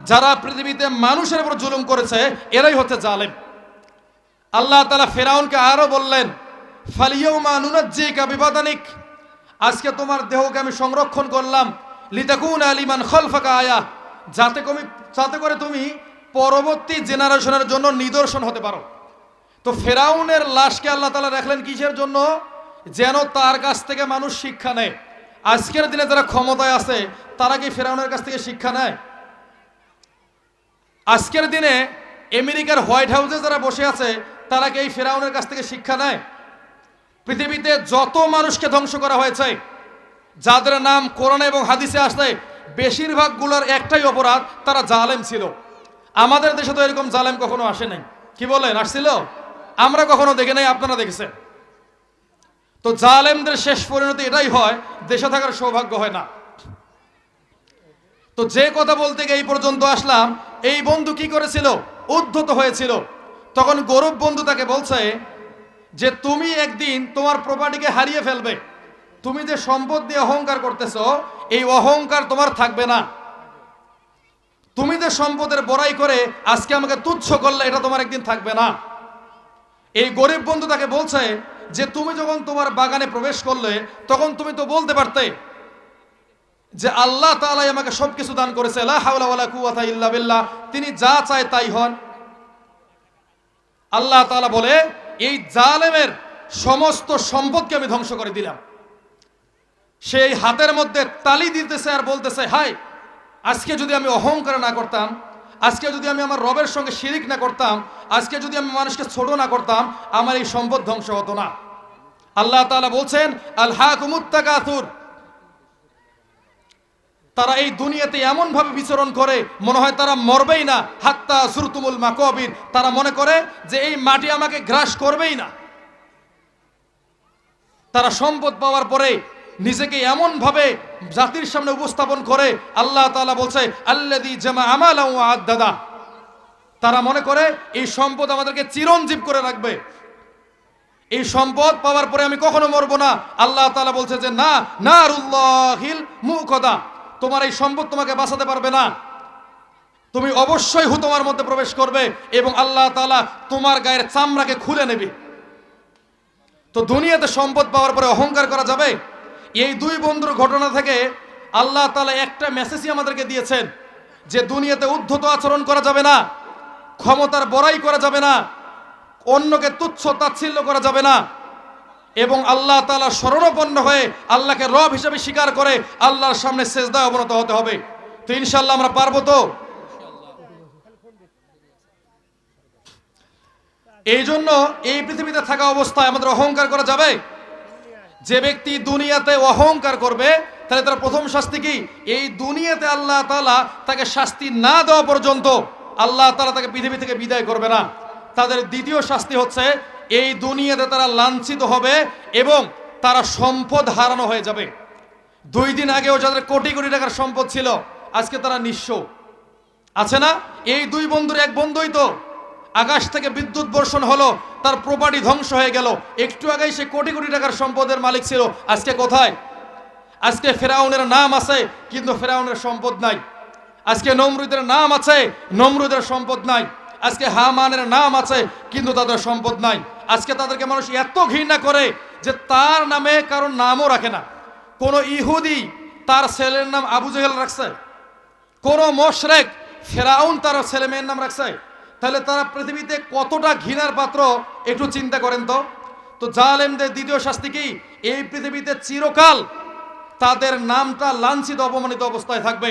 যারা পৃথিবীতে মানুষের উপর জুলুম করেছে, এরাই হচ্ছে জালেম। আল্লাহ তালা ফেরাউনকে আরও বললেন ফালিয়ৌমা নুনাজ্জিকা বিবাদানিক। আজকে তোমার দেহকে আমি সংরক্ষণ করলাম। লিতাকুন আলিমান খলফাকা আয়া। যাতে কমি, যাতে করে তুমি পরবর্তী জেনারেশনের জন্য নিদর্শন হতে পারো। তো ফেরাউনের লাশকে আল্লাহ তালা রাখলেন কিসের জন্য? যেন তার কাছ থেকে মানুষ শিক্ষা নেয়। আজকের দিনে যারা ক্ষমতায় আছে, তারা কি ফেরাউনের কাছ থেকে শিক্ষা নেয়? আজকের দিনে আমেরিকার হোয়াইট হাউসে যারা বসে আছে, তারা কি এই ফেরাউনের কাছ থেকে শিক্ষা নেয়? পৃথিবীতে যত মানুষকে ধ্বংস করা হয়েছে, যাদের নাম কোরআন এবং হাদিসে আসছে বেশিরভাগগুলোর একটাই অপরাধ, তারা জালেম ছিল। আমাদের দেশে তো এরকম জালেম কখনো আসে নাই। কি বলেন, আসছিল? আমরা কখনো দেখে নাই, আপনারা দেখেছেন। তো জালেমদের শেষ পরিণতি এটাই হয়, দেশে থাকার সৌভাগ্য হয় না। তো যে কথা বলতে গিয়ে এই পর্যন্ত আসলাম এই বন্ধু কি করেছিল? উদ্ধত হয়েছিল। তখন গৌরব বন্ধু তাকে বলছে যে, তুমি একদিন তোমার প্রপার্টিকে হারিয়ে ফেলবে। তুমি যে সম্পদ দিয়ে অহংকার করতেছো, এই অহংকার তোমার থাকবে না। তুমি যে সম্পদের বড়াই করে আজকে আমাকে তুচ্ছ করলে, এটা তোমার একদিন থাকবে না। এই গরিব বন্ধু তাকে বলছে যে, তুমি যখন তোমার বাগানে প্রবেশ করলে, তখন তুমি তো বলতে পারতে যে আল্লাহ তাআলাই আমাকে সবকিছু দান করেছে বিল্লাহ, তিনি যা চায় তাই হন। আল্লাহ তাআলা বলে, এই জালেমের সমস্ত সম্পদকে আমি ধ্বংস করে দিলাম। সেই হাতের মধ্যে তালি দিতেছে আর বলতেছে হাই আজকে যদি আমি অহংকার না করতাম, আজকে যদি আমি আমার রবের সঙ্গে শিরিক না করতাম, আজকে যদি আমি মানুষকে ছোট না করতাম, আমার এই সম্পদ ধ্বংস হতো না। আল্লাহ তাআলা বলছেন, আল হাকুমুত্তাকাথুর তারা এই দুনিয়াতে এমন ভাবে বিচরণ করে, মনে হয় তারা মরবেই না, হাত্তা সুরতুমুল মাকবির তারা মনে করে যে এই মাটি আমাকে গ্রাস করবেই না। তারা সম্পদ পাওয়ার পরে নিজেকে এমন ভাবে জাতির সামনে উপস্থাপন করে, আল্লাহ তাআলা বলছে আল্লাদি জামা আমালা আদাদা তারা মনে করে, এই সম্পদ আমাদেরকে চিরঞ্জীব করে রাখবে। এই সম্পদ পাওয়ার পরে আমি কখনো মরবো না। আল্লাহ তালা বলছে যে, না না রুল্লাহিল মুকদা তোমার এই সম্পদ তোমাকে বাঁচাতে পারবে না। তুমি অবশ্যই হুতমার মধ্যে প্রবেশ করবে এবং আল্লাহ তালা তোমার গায়ের চামড়াকে খুলে নেবে। তো দুনিয়াতে সম্পদ পাওয়ার পরে অহংকার করা যাবে? এই দুই বন্ধুর ঘটনা থেকে আল্লাহ তালা একটা মেসেজই আমাদেরকে দিয়েছেন যে দুনিয়াতে উদ্ধত আচরণ করা যাবে না, ক্ষমতার বড়াই করা যাবে না, অন্যকে তুচ্ছ তাচ্ছিল্য করা যাবে না। এবং আল্লাহ তালা শরণাপন্ন হয়ে আল্লাহকে রব হিসেবে স্বীকার করে আল্লাহর সামনে সেজদায় অবনত হতে হবে। তো ইনশাল্লাহ আমরা পারব তো? এই জন্য এই পৃথিবীতে থাকা অবস্থায় আমাদের অহংকার করা যাবে? যে ব্যক্তি দুনিয়াতে অহংকার করবে, তাহলে তার প্রথম শাস্তি কি? এই দুনিয়াতে আল্লাহ তালা তাকে শাস্তি না দেওয়া পর্যন্ত আল্লাহ তালা তাকে পৃথিবী থেকে বিদায় করবে না। তাদের দ্বিতীয় শাস্তি হচ্ছে এই দুনিয়াতে তারা লাঞ্ছিত হবে এবং তারা সম্পদ হারানো হয়ে যাবে। দুই দিন আগেও যাদের কোটি কোটি টাকার সম্পদ ছিল, আজকে তারা নিঃস্ব। আছে না? এই দুই বন্ধুর এক বন্ধুই তো। আকাশ থেকে বিদ্যুৎ বর্ষণ হলো, তার প্রপার্টি ধ্বংস হয়ে গেল। একটু আগেই সে কোটি কোটি টাকার সম্পদের মালিক ছিল। আজকে কোথায়? আজকে ফেরাউনের নাম আছে, কিন্তু ফেরাউনের সম্পদ নাই। আজকে নমরুদের নাম আছে, নমরুদের সম্পদ নাই। আজকে হামানের নাম আছে, কিন্তু তাদের সম্পদ নাই। আজকে তাদেরকে মানুষ এত ঘৃণা করে যে তার নামে কারোর নামও রাখে না। কোন ইহুদি তার ছেলের নাম আবু জেহেল রাখছে, কোন মোশরেক ফেরাউন তার ছেলে মেয়ের নাম রাখছে। তাহলে তারা পৃথিবীতে কতটা ঘৃণার পাত্র, একটু চিন্তা করেন তো। তো জালেমদের দ্বিতীয় শাস্তি কি? এই পৃথিবীতে চিরকাল তাদের নামটা লাঞ্ছিত, অপমানিত অবস্থায় থাকবে।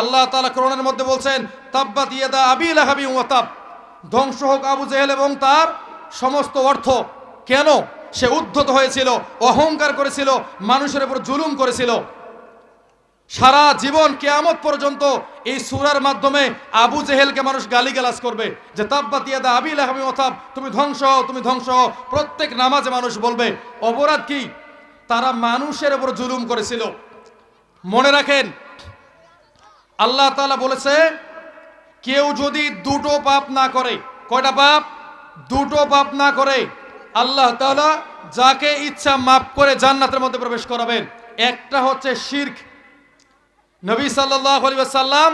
আল্লাহ তাআলা কোরআনের মধ্যে বলছেন, তাব্বাত ইয়াদা আবি লাহাবি ওয়াতাব ধ্বংস হোক আবু জেহেল এবং তার সমস্ত অর্থ। কেন? সে উদ্ধত হয়েছিল অহংকার করেছিল মানুষের উপর জুলুম করেছিল। সারা জীবন কেয়ামত পর্যন্ত এই সুরার মাধ্যমে আবু জেহেলকে মানুষ গালিগালাজ করবে যে তাব্বাত ইয়াদা আবি লাহাবি ওয়াতাব তুমি ধ্বংস হও, তুমি ধ্বংস হও। প্রত্যেক নামাজে মানুষ বলবে অপরাধ কি? তারা মানুষের উপর জুলুম করেছিল। মনে রাখেন আল্লাহ তালা বলেছে কেউ যদি দুটো পাপ না করে, কয়টা পাপ? দুটো পাপ না করে আল্লাহ তালা যাকে ইচ্ছা মাফ করে জান্নাতের মধ্যে প্রবেশ করাবেন। একটা হচ্ছে শিরক। নবী সাল্লাল্লাহু আলাইহি ওয়াসাল্লাম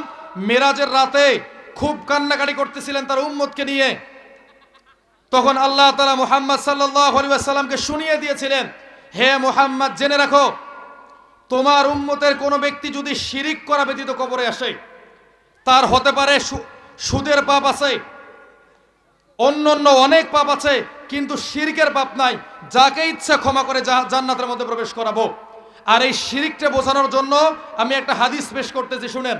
মেরাজের রাতে খুব কান্নাকাটি করতেছিলেন তার উম্মতকে নিয়ে। তখন আল্লাহ তালা মুহাম্মদ সাল্লাহামকে শুনিয়ে দিয়েছিলেন, হে মুহাম্মদ, জেনে রাখো, তোমার উম্মতের কোনো ব্যক্তি যদি শিরিক করা ব্যতীত কবরে আসে তার হতে পারে সুদের পাপ আছে অন্য অন্য অনেক পাপ আছে, কিন্তু শিরকের পাপ নাই। যাকে ইচ্ছা ক্ষমা করে জান্নাতের মধ্যে প্রবেশ করাবো। আর এই শিরিকটা বোঝানোর জন্য আমি একটা হাদিস পেশ করতেছি, শুনেন।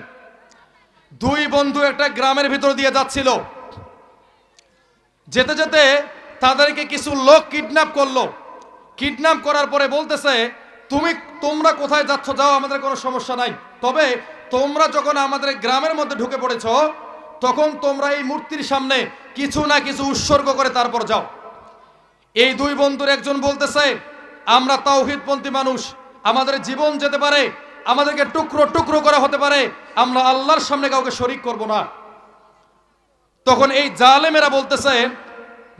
দুই বন্ধু একটা গ্রামের ভিতর দিয়ে যাচ্ছিল। যেতে যেতে তাদেরকে কিছু লোক কিডন্যাপ করল। কিডন্যাপ করার পরে বলতেছে, তুমি, তোমরা কোথায় যাচ্ছ? যাও, আমাদের কোনো সমস্যা নাই। তবে তোমরা যখন আমাদের গ্রামের মধ্যে ঢুকে পড়েছ, তখন তোমরা এই মূর্তির সামনে কিছু না কিছু উৎসর্গ করে তারপর যাও। এই দুই বন্ধুর একজন বলতেছে, আমরা তাওহিদপন্থী মানুষ, আমাদের জীবন যেতে পারে, আমাদেরকে টুকরো টুকরো করা হতে পারে, আমরা আল্লাহর সামনে কাউকে শরিক করব না। তখন এই জালেমেরা বলতেছে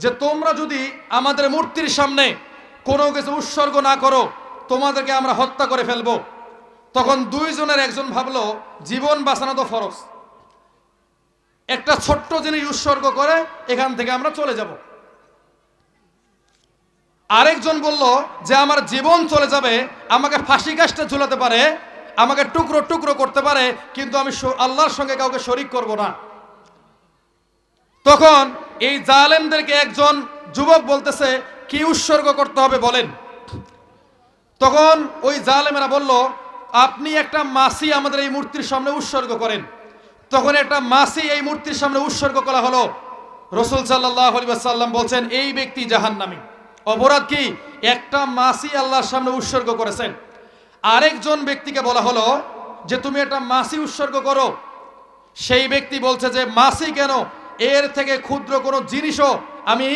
যে, তোমরা যদি আমাদের মূর্তির সামনে কোনো কিছু উৎসর্গ না করো, তোমাদেরকে আমরা হত্যা করে ফেলব। তখন দুইজনের একজন ভাবলো, জীবন বাঁচানো তো ফরজ। একটা ছোট্ট জিনিস উৎসর্গ করে এখান থেকে আমরা চলে যাব। আরেকজন বলল, যে আমার জীবন চলে যাবে, আমাকে ফাঁসি কাজটা ঝুলাতে পারে, আমাকে টুকরো টুকরো করতে পারে, কিন্তু আমি আল্লাহর সঙ্গে কাউকে শরিক করব না। তখন এই জালেমদেরকে একজন যুবক বলতেছে, কি উৎসর্গ করতে হবে বলেন? তখন ওই জালেমেরা বলল আপনি একটা মাসি আমাদের এই মূর্তির সামনে উৎসর্গ করেন। তখন একটা মাসি এই মূর্তির সামনে উৎসর্গ করা হলো। রসুল সাল্লাহ সাল্লাম বলছেন, এই ব্যক্তি জাহান্নামী। অপরাধ কি? একটা মাসি আল্লাহর সামনে উৎসর্গ করেছেন। আরেকজন ব্যক্তিকে বলা হলো যে, তুমি একটা মাসি উৎসর্গ করো। সেই ব্যক্তি বলছে যে, মাসি কেন? এর থেকে ক্ষুদ্র কোনো জিনিসও আমি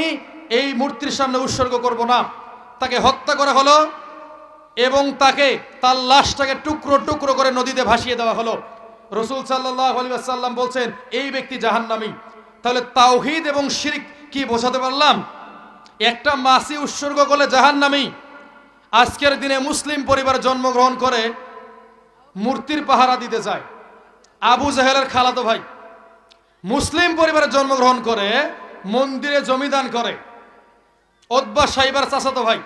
এই মূর্তির সামনে উৎসর্গ করব না। তাকে হত্যা করা হলো। এবং তাকে তার লাশটাকে টুকরো টুকরো করে নদীতে ভাসিয়ে দেওয়া হলো। রসুল সাল্লাহ বলছেন, এই ব্যক্তি জাহান্নামী। তাহলে তাওহিদ এবং শিরিক কি বোঝাতে পারলাম? একটা মাসি উৎসর্গ করলে জাহান্নামী। আজকের দিনে মুসলিম পরিবার জন্মগ্রহণ করে মূর্তির পাহারা দিতে যায় আবু জাহেলের খালাতো ভাই মুসলিম পরিবারে জন্মগ্রহণ করে, মন্দিরে জমিদান করে। ওদ্বা সাইবার চাচাতো ভাই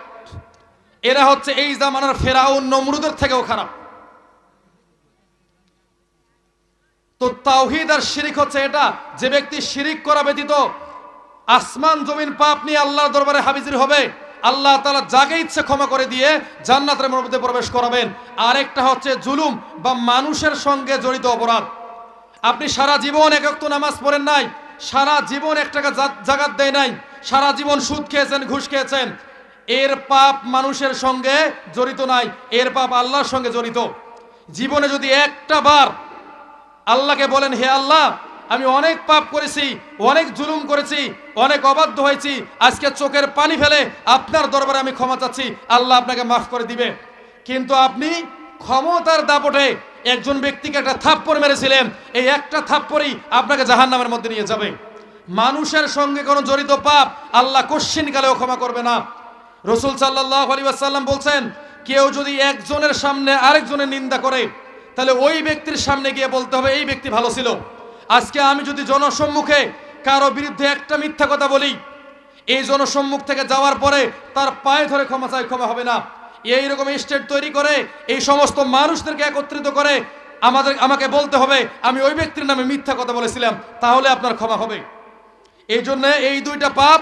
এরা হচ্ছে এই জামানার ফেরাউন, নমরুদের থেকেও খারাপ। তো তাওহিদ আর শিরিক হচ্ছে এটা, যে ব্যক্তি শিরিক করা ব্যতীত আসমান, জমিন, পাপ নিয়ে আল্লাহর দরবারে হাবিজির হবে, আল্লাহ তালা যাকে ইচ্ছে ক্ষমা করে দিয়ে জান্নাতের মধ্যে প্রবেশ করাবেন। আরেকটা হচ্ছে জুলুম বা মানুষের সঙ্গে জড়িত অপরাধ। আপনি সারা জীবন একক নামাজ পড়েন নাই, সারা জীবন এক টাকা জাগাত দেয় নাই, সারা জীবন সুদ খেয়েছেন, ঘুষ খেয়েছেন এর পাপ মানুষের সঙ্গে জড়িত নাই, এর পাপ আল্লাহর সঙ্গে জড়িত। জীবনে যদি একটা বার আল্লাহকে বলেন, হে আল্লাহ, আমি অনেক পাপ করেছি, অনেক জুলুম করেছি, অনেক অবাধ্য হয়েছি, আজকে চোখের পানি ফেলে আপনার দরবারে আমি ক্ষমা চাচ্ছি, আল্লাহ আপনাকে মাফ করে দিবে। কিন্তু আপনি ক্ষমতার দাপটে একজন ব্যক্তিকে একটা থাপ্পড় মেরেছিলেন, এই একটা থাপ্পড়ই আপনাকে জাহান্নামের মধ্যে নিয়ে যাবে। মানুষের সঙ্গে কোনো জড়িত পাপ আল্লাহ কশ্চিন কালেও ক্ষমা করবে না। রসুল সাল্লাহ আলী আসাল্লাম বলছেন, কেউ যদি একজনের সামনে আরেকজনের নিন্দা করে, তাহলে ওই ব্যক্তির সামনে গিয়ে বলতে হবে, এই ব্যক্তি ভালো ছিল। আজকে আমি যদি জনসম্মুখে কারও বিরুদ্ধে একটা মিথ্যা কথা বলি, এই জনসম্মুখ থেকে যাওয়ার পরে তার পায়ে ধরে ক্ষমা চাই, ক্ষমা হবে না। এইরকম স্টেট তৈরি করে, এই সমস্ত মানুষদেরকে একত্রিত করে আমাদের, আমাকে বলতে হবে, আমি ওই ব্যক্তির নামে মিথ্যা কথা বলেছিলাম, তাহলে আপনার ক্ষমা হবে। এই জন্য এই দুইটা পাপ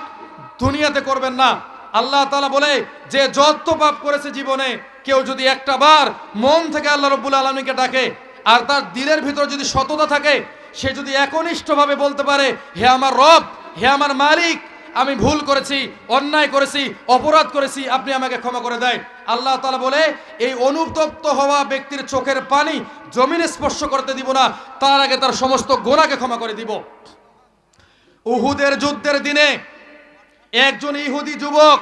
দুনিয়াতে করবেন না। আল্লাহ তালা বলে, যে যত পাপ করেছে জীবনে, কেউ যদি একটা বার মন থেকে আল্লাহ রব্বুল আলমীকে ডাকে, আর তার দিলের ভিতর যদি সততা থাকে, সে যদি একনিষ্ঠভাবে বলতে পারে, হে আমার রব, হে আমার মালিক, আমি ভুল করেছি, অন্যায় করেছি, অপরাধ করেছি, আপনি আমাকে ক্ষমা করে দেয় আল্লাহ তালা বলে, এই অনুতপ্ত হওয়া ব্যক্তির চোখের পানি জমিনে স্পর্শ করতে দিব না, তার আগে তার সমস্ত গোনাকে ক্ষমা করে দিব। উহুদের যুদ্ধের দিনে একজন ইহুদি যুবক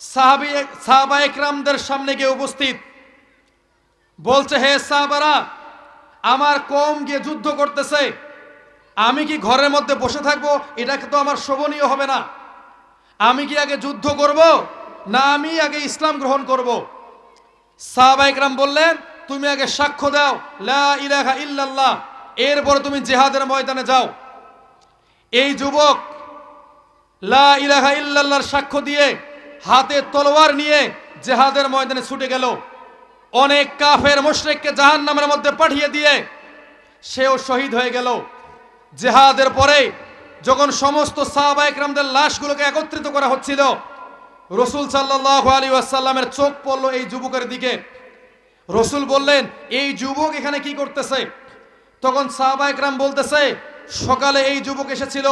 সাহাবি সামনে গিয়ে উপস্থিত। বলছে, হে সাহাবারা, আমার কম গিয়ে যুদ্ধ করতেছে। আমি কি ঘরের মধ্যে বসে থাকব? এটাকে তো আমার শোভনীয় হবে না। আমি কি আগে যুদ্ধ করব? না, আমি আগে ইসলাম গ্রহণ করব। সাহাবা একরাম বললেন, তুমি আগে সাক্ষ্য দাও। লা ইলাহা ইল্লাল্লাহ। এরপরে তুমি জেহাদের ময়দানে যাও। এই যুবক লা সাক্ষ্য দিয়ে হাতে তলোয়ার নিয়ে জেহাদের ময়দানে ছুটে গেল। অনেক কাফের মুশরিককে জাহান্নামের মধ্যে পাঠিয়ে দিয়ে সেও শহীদ হয়ে গেল। জেহাদের পরে যখন সমস্ত সাহাবা একরামদের লাশগুলোকে একত্রিত করা হচ্ছিল, রসুল সাল্লাহ আলী আসাল্লামের চোখ পড়ল এই যুবকের দিকে। রসুল বললেন, এই যুবক এখানে কি করতেছে? তখন সাহাবা একরাম বলতেছে, সকালে এই যুবক এসেছিল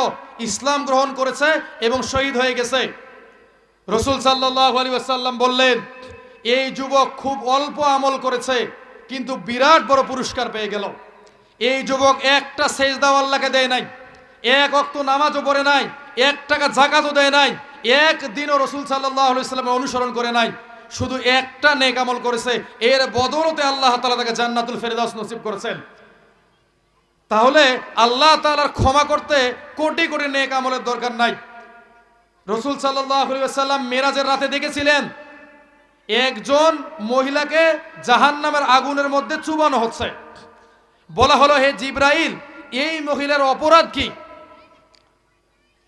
ইসলাম গ্রহণ করেছে এবং শহীদ হয়ে গেছে। রসুল সাল্লাহ আলী আসাল্লাম বললেন, এই যুবক খুব অল্প আমল করেছে, কিন্তু বিরাট বড় পুরস্কার পেয়ে গেল। এই যুবক একটা সেজদাও আল্লাহকে দেয় নাই, এক অক্ত নামাজও পড়ে নাই, এক টাকা জাকাতও দেয় নাই একদিনও রসুল সাল্লাহ সাল্লামের অনুসরণ করে নাই। শুধু একটা নেক আমল করেছে, এর বদলতে আল্লাহ তালা তাকে জান্নাতুল ফেরদাস নসিব করেছেন। তাহলে আল্লাহ তালার ক্ষমা করতে কোটি কোটি নেক আমলের দরকার নাই। রসুল সাল্লাম মেরাজের রাতে দেখেছিলেন, একজন মহিলাকে জাহান নামের আগুনের মধ্যে চুবানো হচ্ছে। বলা হলো, হে জিব্রাইল, এই মহিলার অপরাধ কি?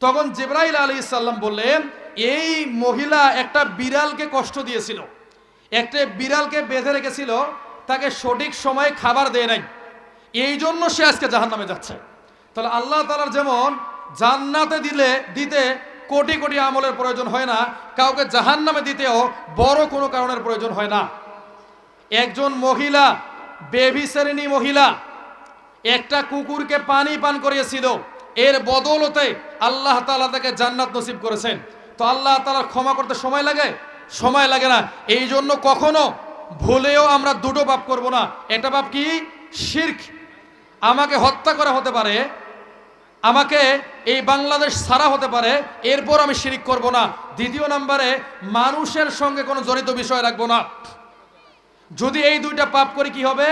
তখন জিব্রাইল আলী ইসাল্লাম বললেন, এই মহিলা একটা বিড়ালকে কষ্ট দিয়েছিল। একটা বিড়ালকে বেঁধে রেখেছিল, তাকে সঠিক সময়ে খাবার দেয় নাই। এই জন্য সে আজকে জাহান নামে যাচ্ছে। তাহলে আল্লাহ তালার যেমন জান্নাতে দিলে, দিতে কোটি কোটি আমলের প্রয়োজন হয় না, কাউকে জাহান নামে দিতেও বড় কোনো কারণের প্রয়োজন হয় না। একজন মহিলা বেবি শ্রেণি মহিলা, একটা কুকুরকে পানি পান করিয়েছিল, এর বদলতে আল্লাহ তালা তাকে জান্নাত নসিব করেছেন। তো আল্লাহ তালা ক্ষমা করতে সময় লাগে? সময় লাগে না। এই জন্য কখনো ভুলেও আমরা দুটো পাপ করব না। একটা পাপ কি? শির্ক। আমাকে হত্যা করা হতে পারে, আমাকে এই বাংলাদেশ সারা হতে পারে, এরপর আমি শিরিক করব না। দ্বিতীয় নাম্বারে, মানুষের সঙ্গে কোনো জড়িত বিষয় রাখব না। যদি এই দুইটা পাপ করি কি হবে?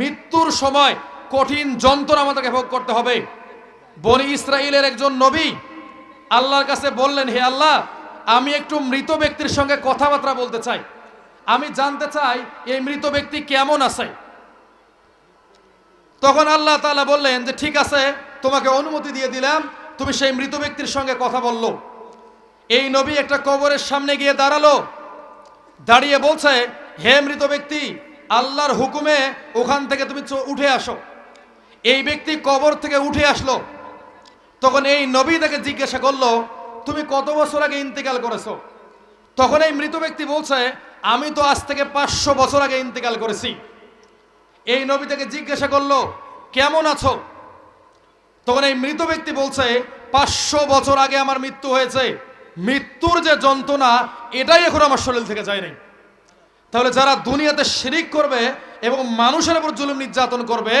মৃত্যুর সময় কঠিন যন্ত্র আমাদেরকে ভোগ করতে হবে। বনি ইসরায়েলের একজন নবী আল্লাহর কাছে বললেন, হে আল্লাহ, আমি একটু মৃত ব্যক্তির সঙ্গে কথাবার্তা বলতে চাই। আমি জানতে চাই, এই মৃত ব্যক্তি কেমন আছে? তখন আল্লাহ তালা বললেন যে, ঠিক আছে, তোমাকে অনুমতি দিয়ে দিলাম। তুমি সেই মৃত ব্যক্তির সঙ্গে কথা বলল। এই নবী একটা কবরের সামনে গিয়ে দাঁড়াল। দাঁড়িয়ে বলছে, হে মৃত ব্যক্তি, আল্লাহর হুকুমে ওখান থেকে তুমি উঠে আসো। এই ব্যক্তি কবর থেকে উঠে আসলো। তখন এই নবী তাকে জিজ্ঞাসা করল, তুমি কত বছর আগে ইন্তেকাল করেছ? তখন এই মৃত ব্যক্তি বলছে, আমি তো আজ থেকে পাঁচশো বছর আগে ইন্তেকাল করেছি। এই নবী তাকে জিজ্ঞাসা করল, কেমন আছো? তখন এই মৃত ব্যক্তি বলছে, পাঁচশো বছর আগে আমার মৃত্যু হয়েছে। মৃত্যুর যে যন্ত্রণা, এটাই এখন আমার শরীর থেকে যায় নাই। তাহলে যারা দুনিয়াতে শিরিক করবে এবং মানুষের উপর জুলুম নির্যাতন করবে,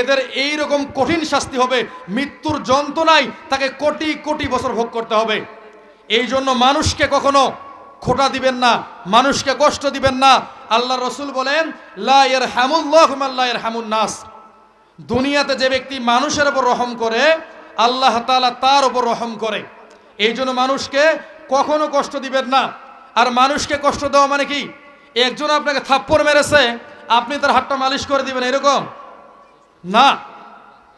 এদের এই রকম কঠিন শাস্তি হবে। মৃত্যুর যন্ত্রণায় তাকে কোটি কোটি বছর ভোগ করতে হবে। এই জন্য মানুষকে কখনো খোটা দিবেন না, মানুষকে কষ্ট দিবেন না আল্লাহ রসুল বলেন, লা ইয়ারহামুল্লাহু মান লা ইয়ারহামুন নাস। দুনিয়াতে যে ব্যক্তি মানুষের ওপর রহম করে, আল্লাহ তালা তার ওপর রহম করে। এই জন্য মানুষকে কখনো কষ্ট দিবেন না। আর মানুষকে কষ্ট দেওয়া মানে কি? একজন আপনাকে থাপ্পড় মেরেছে, আপনি তার হাতটা মালিশ করে দিবেন, এরকম? না।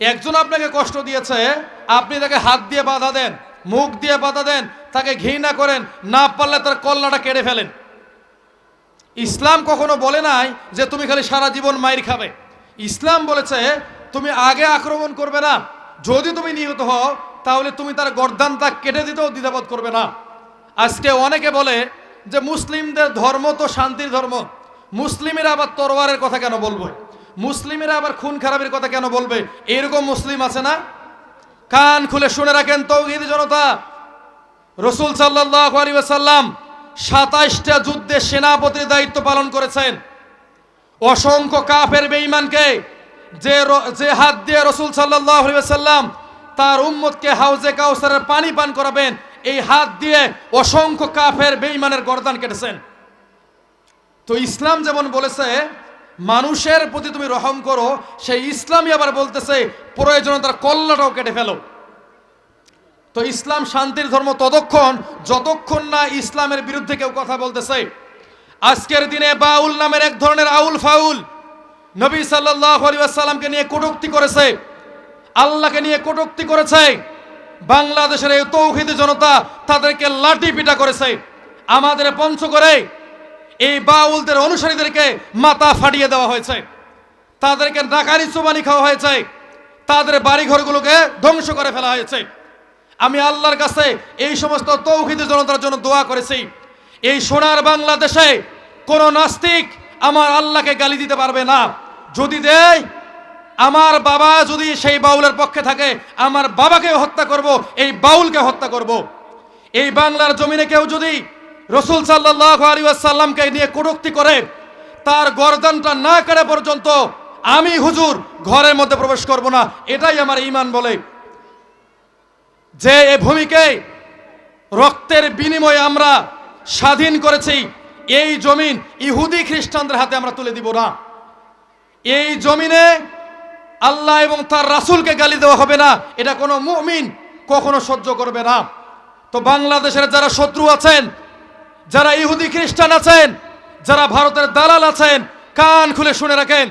একজন আপনাকে কষ্ট দিয়েছে, আপনি তাকে হাত দিয়ে বাধা দেন, মুখ দিয়ে বাধা দেন, তাকে ঘৃণা করেন, না পারলে তার কল্লাটা কেড়ে ফেলেন। ইসলাম কখনো বলে নাই যে তুমি খালি সারা জীবন মাইর খাবে। ইসলাম বলেছে, তুমি আগে আক্রমণ করবে না। যদি তুমি নিহত হও, তাহলে তুমি তার গর্দানটা কেটে দিতেও দ্বিধাবোধ করবে না। আজকে অনেকে বলে যে মুসলিমদের ধর্ম তো শান্তির ধর্ম। মুসলিমেরা আবার তরোয়ারের কথা কেন বলবে? মুসলিমেরা আবার খুন খারাপের কথা কেন বলবে? এরকম মুসলিম আছে না? কান খুলে শুনে রাখেন তৌহিদ জনতা। রসুল সাল্লাহ আলী সাল্লাম সাতাইশটা যুদ্ধে সেনাপতির দায়িত্ব পালন করেছেন। অসংখ্য কাফের বেঈমানকে যে যে হাত দিয়ে রসুল সাল্লাম তার উম্মতকে হাউজে কাউসারের পানি পান করাবেন, এই হাত দিয়ে অসংখ্য কাফের বেঈমানের গরদান কেটেছেন। তো ইসলাম যেমন বলেছে, মানুষের প্রতি তুমি রহম করো, সেই ইসলামই আবার বলতেছে, প্রয়োজনে তার কেটে ফেলো। তো ইসলাম শান্তির ধর্ম ততক্ষণ যতক্ষণ না ইসলামের বিরুদ্ধে কেউ কথা বলতেছে। আজকের দিনে বাউল নামের এক ধরনের আউল ফাউল নবী সাল্লাহ নিয়ে কটুক্তি করেছে, আল্লাহকে নিয়ে কটুক্তি করেছে। বাংলাদেশের এই তৌহিদ জনতা তাদেরকে লাঠি পিটা করেছে। আমাদের পঞ্চগড়ে এই বাউলদের অনুসারীদেরকে মাথা ফাটিয়ে দেওয়া হয়েছে। তাদেরকে নাকারি চুবানি খাওয়া হয়েছে। তাদের বাড়িঘরগুলোকে ধ্বংস করে ফেলা হয়েছে। আমি আল্লাহর কাছে এই সমস্ত তৌহিদ জনতার জন্য দোয়া করেছি। এই সোনার বাংলাদেশে কোন নাস্তিক আমার আল্লাহকে গালি দিতে পারবে না। যদি দেয়, আমার বাবা যদি সেই বাউলের পক্ষে থাকে, আমার বাবাকে হত্যা করব, এই বাউলকে হত্যা করব। এই বাংলার জমিনে কেউ যদি রসুল সাল্লাহ আলী আসাল্লামকে নিয়ে কটুক্তি করে, তার গরদানটা না করে পর্যন্ত আমি হুজুর ঘরের মধ্যে প্রবেশ করব না। এটাই আমার ইমান বলে। যে এ ভূমিকে রক্তের বিনিময়ে আমরা স্বাধীন করেছি, এই জমিন ইহুদি খ্রিস্টানদের হাতে আমরা তুলে দিব না। এই জমিনে আল্লাহ এবং তার রাসূলকে গালি দেওয়া হবে না, এটা কোনো মুমিন কখনো সহ্য করবে না। তো বাংলাদেশের যারা শত্রু আছেন, যারা ইহুদি খ্রিস্টান আছেন, যারা ভারতের দালাল আছেন, কান খুলে শুনে রাখেন,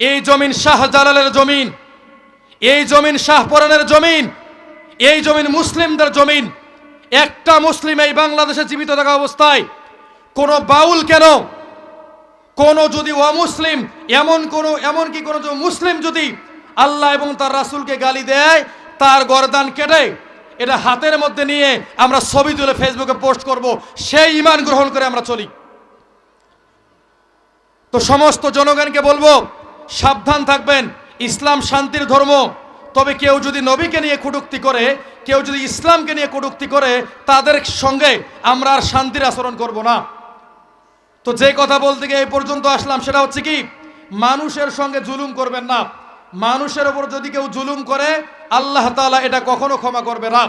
এই জমিন শাহ জালালের জমিন, এই জমিন শাহ পরানের জমিন এই জমিন মুসলিমদের জমিন। একটা মুসলিম এই বাংলাদেশে জীবিত থাকা অবস্থায় কোনো বাউল কেন? কোন যদি অমুসলিম, এমন কোন, এমন কি কোন মুসলিম যদি আল্লাহ এবং তার রাসূলকে গালি দেয়, তার গরদান কেটে এটা হাতের মধ্যে নিয়ে আমরা ছবি তুলে ফেসবুকে পোস্ট করব, সেই ইমান গ্রহণ করে আমরা চলি। তো সমস্ত জনগণকে বলব, সাবধান থাকবেন। ইসলাম শান্তির ধর্ম। তবে কেউ যদি নবীকে নিয়ে কটুক্তি করে, কেউ যদি ইসলামকে নিয়ে কটুক্তি করে, তাদের সঙ্গে আমরা আর শান্তির আচরণ করব না। তো যে কথা বলতে গিয়ে এই পর্যন্ত আসলাম, সেটা হচ্ছে কি, মানুষের সঙ্গে জুলুম করবেন না। মানুষের ওপর যদি কেউ জুলুম করে, আল্লাহ তাআলা এটা কখনো ক্ষমা করবে না।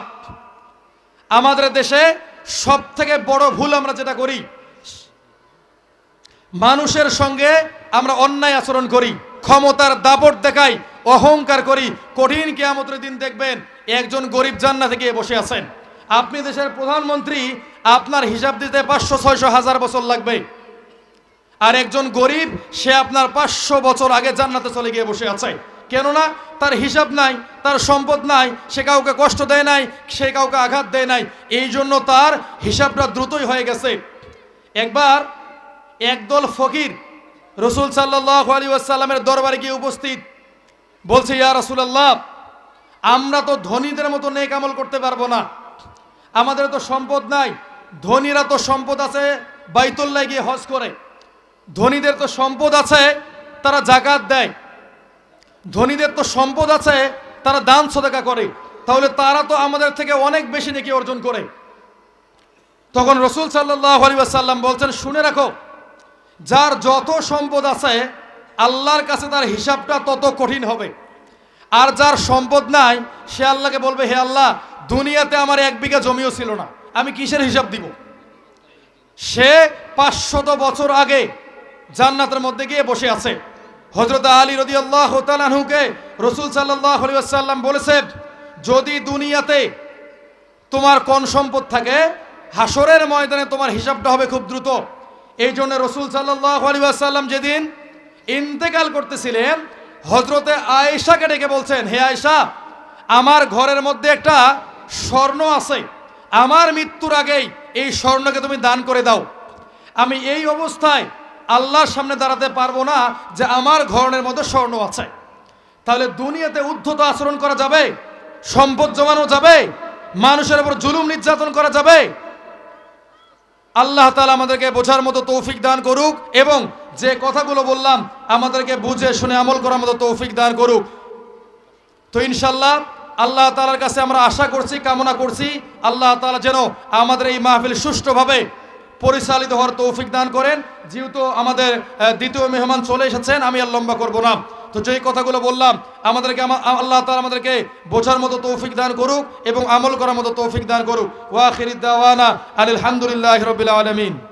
আমাদের দেশে সব থেকে বড় ভুল আমরা যেটা করি, মানুষের সঙ্গে আমরা অন্যায় আচরণ করি, ক্ষমতার দাপট দেখাই অহংকার করি, কঠিন কেয়ামতের দিন দেখবেন একজন গরিব জান্নাতে গিয়ে বসে আছেন। আপনি দেশের প্রধানমন্ত্রী, আপনার হিসাব দিতে পাঁচশো, ছয়শো হাজার বছর লাগবে। আর একজন গরিব, সে আপনার পাঁচশো বছর আগে জান্নাতে চলে গিয়ে বসে আছে। কেননা তার হিসাব নাই, তার সম্পদ নাই, সে কাউকে কষ্ট দেয় নাই, সে কাউকে আঘাত দেয় নাই। এই জন্য তার হিসাবটা দ্রুতই হয়ে গেছে। একবার একদল ফকির রসুল সাল্লাহ আলী আসাল্লামের দরবারে গিয়ে উপস্থিত। বলছে, ইয়া রসুলাল্লাহ, আমরা তো ধনীদের মতো নেক আমল করতে পারব না। আমাদের তো সম্পদ নাই। ধনীরা তো সম্পদ আছে বাইতুল্লাহ গিয়ে হজ করে। ধনীদের তো সম্পদ আছে, তারা জাকাত দেয়। ধনীদের তো সম্পদ আছে, তারা দান সদেকা করে। তাহলে তারা তো আমাদের থেকে অনেক বেশি নেকি অর্জন করে। তখন রসুল সাল্লাহ আলী আসাল্লাম বলছেন, শুনে রাখো, যার যত সম্পদ আছে আল্লাহর কাছে তার হিসাবটা তত কঠিন হবে। আর যার সম্পদ নাই, সে আল্লাহকে বলবে, হে আল্লাহ, দুনিয়াতে আমার এক বিঘা জমিও ছিল না। আমি কিসের হিসাব দিব? সে পাঁচশত বছর আগে জান্নাতের মধ্যে গিয়ে বসে আছে। হজরত আলী রদি আল্লাহ রসুল সাল্লাহ আলিয়াল্লাম বলেছে, যদি দুনিয়াতে তোমার কোন সম্পদ থাকে হাসরের ময়দানে তোমার হিসাবটা হবে খুব দ্রুত। এই জন্য রসুল সাল্লাহ আলী আসাল্লাম যেদিন ইন্তেকাল করতেছিলেন হজরতে আয়েশাকে ডেকে বলছেন, হে আয়েশা, আমার ঘরের মধ্যে একটা স্বর্ণ আছে। আমার মৃত্যুর আগেই এই স্বর্ণকে তুমি দান করে দাও। আমি এই অবস্থায় আল্লাহর সামনে দাঁড়াতে পারব না যে আমার ঘরের মধ্যে স্বর্ণ আছে। তাহলে দুনিয়াতে উদ্ধত আচরণ করা যাবে, সম্পদ জমানো যাবে, মানুষের উপর জুলুম নির্যাতন করা যাবে আল্লাহ তালা আমাদেরকে বোঝার মতো তৌফিক দান করুক এবং যে কথাগুলো বললাম আমাদেরকে বুঝে শুনে আমল করার মতো তৌফিক দান করুক। তো ইনশাল্লাহ আল্লাহ তালার কাছে আমরা আশা করছি, কামনা করছি, আল্লাহ তালা যেন আমাদের এই মাহফিল সুষ্ঠুভাবে পরিচালিত হওয়ার তৌফিক দান করেন। যেহেতু আমাদের দ্বিতীয় মেহমান চলে এসেছেন, আমি আর লম্বা করব না। তো যেই কথাগুলো বললাম, আমাদেরকে আমা- আল্লাহ তালা আমাদেরকে বোঝার মতো তৌফিক দান করুক এবং আমল করার মতো তৌফিক দান করুক। ওয়াখির দাওয়ানা আলহামদুলিল্লাহ রবিল আলমিন।